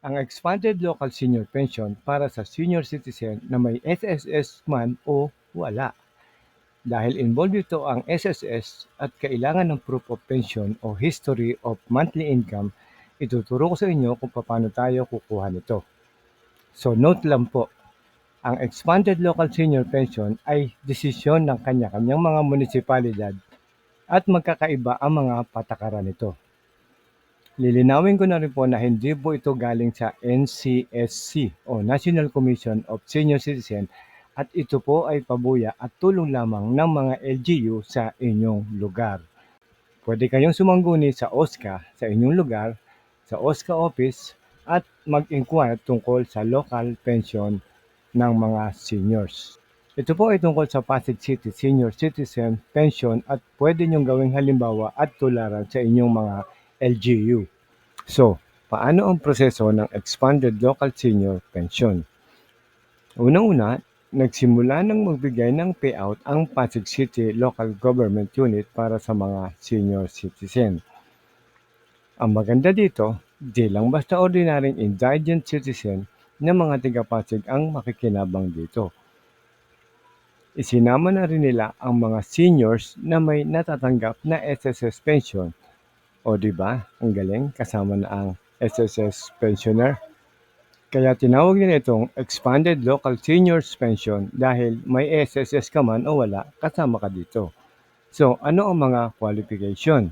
ang expanded local senior pension para sa senior citizen na may SSS man o wala. Dahil involved ito ang SSS at kailangan ng proof of pension o history of monthly income, ituturo ko sa inyo kung paano tayo kukuha nito. So note lang po, ang expanded local senior pension ay desisyon ng kanya-kanyang mga munisipalidad at magkakaiba ang mga patakaran nito. Lilinawin ko na rin po na hindi po ito galing sa NCSC o National Commission of Senior Citizen at ito po ay pabuya at tulong lamang ng mga LGU sa inyong lugar. Pwede kayong sumangguni sa OSCA sa inyong lugar, sa OSCA office at mag-inquire tungkol sa local pension ng mga seniors. Ito po ay tungkol sa Pasig City Senior Citizen Pension at pwede niyong gawing halimbawa at tularan sa inyong mga LGU. So, paano ang proseso ng Expanded Local Senior Pension? Unang-una, nagsimula ng magbigay ng payout ang Pasig City Local Government Unit para sa mga senior citizen. Ang maganda dito, di lang basta ordinaryong indigent citizen na mga taga-Pasig ang makikinabang dito. Isinama na rin nila ang mga seniors na may natatanggap na SSS pension o di ba? Ang galing kasama na ang SSS pensioner. Kaya tinawag nila itong Expanded Local Seniors Pension dahil may SSS ka man o wala, kasama ka dito. So, ano ang mga qualification?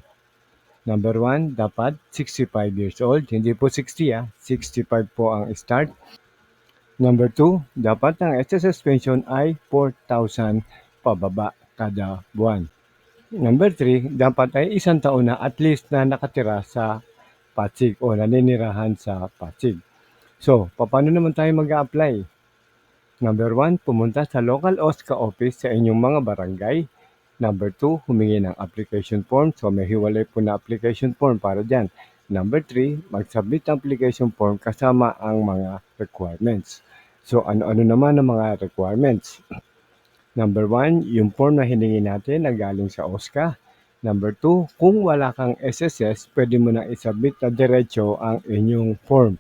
Number one, dapat 65 years old. Hindi po 60 ah. 65 po ang start. Number two, dapat ang SSS pension ay 4,000 pababa kada buwan. Number three, dapat ay isang taon na at least na nakatira sa Pasig o naninirahan sa Pasig. So, paano naman tayo mag apply Number one, pumunta sa local OSCA office sa inyong mga barangay. Number two, humingi ng application form. So, may hiwalay po na application form para dyan. Number three, mag-submit ng application form kasama ang mga requirements. So, ano-ano naman ang mga requirements? Number one, yung form na hiningi natin na galing sa OSCA. Number two, kung wala kang SSS, pwede mo na isubmit na diretso ang inyong form.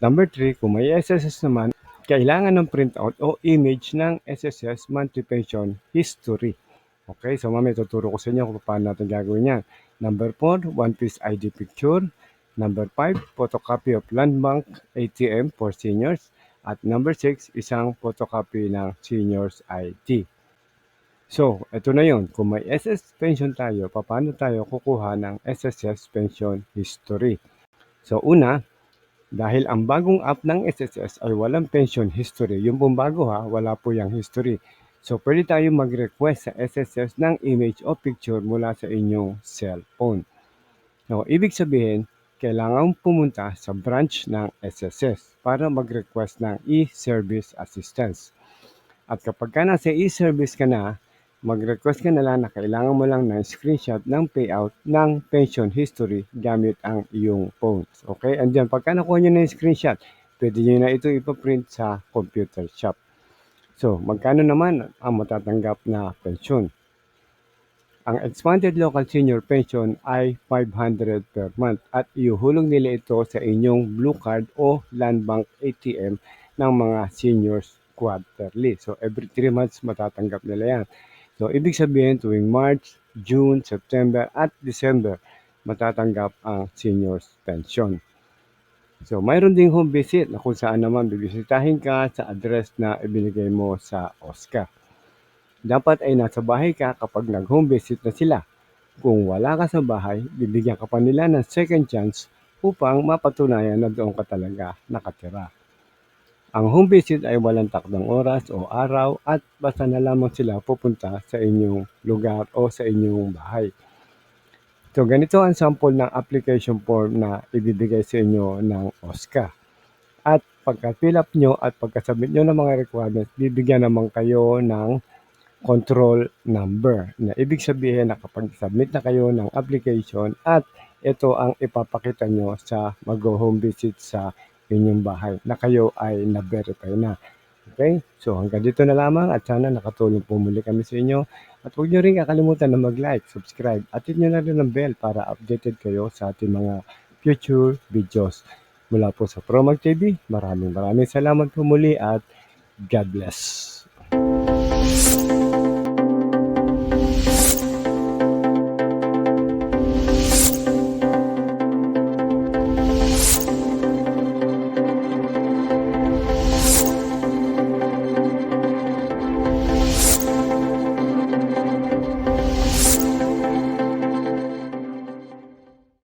Number three, kung may SSS naman, kailangan ng printout o image ng SSS monthly history. Okay, so mami, tuturo ko sa inyo kung paano natin gagawin yan. Number 4, one-piece ID picture. Number 5, photocopy of land bank ATM for seniors. At number 6, isang photocopy ng seniors ID. So, ito na yon. Kung may SS pension tayo, paano tayo kukuha ng SSS pension history? So, una, dahil ang bagong app ng SSS ay walang pension history. Yung pong bago ha, wala po yung history. So, pwede tayo mag-request sa SSS ng image o picture mula sa inyong cellphone. So, ibig sabihin, kailangan pumunta sa branch ng SSS para mag-request ng e-service assistance. At kapag ka nasa e-service ka na, mag-request ka na lang na kailangan mo lang ng screenshot ng payout ng pension history gamit ang iyong phone. Okay? And then, pagka nakuha nyo na yung screenshot, pwede nyo na ito ipaprint sa computer shop. So, magkano naman ang matatanggap na pension? Ang expanded local senior pension ay 500 per month at iuhulog nila ito sa inyong blue card o land bank ATM ng mga seniors quarterly. So every 3 months matatanggap nila yan. So ibig sabihin tuwing March, June, September at December matatanggap ang seniors pension. So mayroon ding home visit na kung saan naman bibisitahin ka sa address na ibinigay mo sa OSCA. Dapat ay nasa bahay ka kapag nag-home visit na sila. Kung wala ka sa bahay, bibigyan ka pa nila ng second chance upang mapatunayan na doon ka talaga nakatira. Ang home visit ay walang takdang oras o araw at basta na lamang sila pupunta sa inyong lugar o sa inyong bahay. So ganito ang sample ng application form na ibibigay sa inyo ng OSCA. At pagka-fill up nyo at pagka-submit nyo ng mga requirements, bibigyan naman kayo ng control number na ibig sabihin nakapag-submit na kayo ng application at ito ang ipapakita nyo sa mag-home visit sa inyong bahay na kayo ay na-verify na. Okay? So hanggang dito na lamang at sana nakatulong po muli kami sa inyo. At huwag nyo rin kakalimutan na mag-like, subscribe at hit nyo na rin ang bell para updated kayo sa ating mga future videos. Mula po sa Promag TV, maraming maraming salamat po muli at God bless.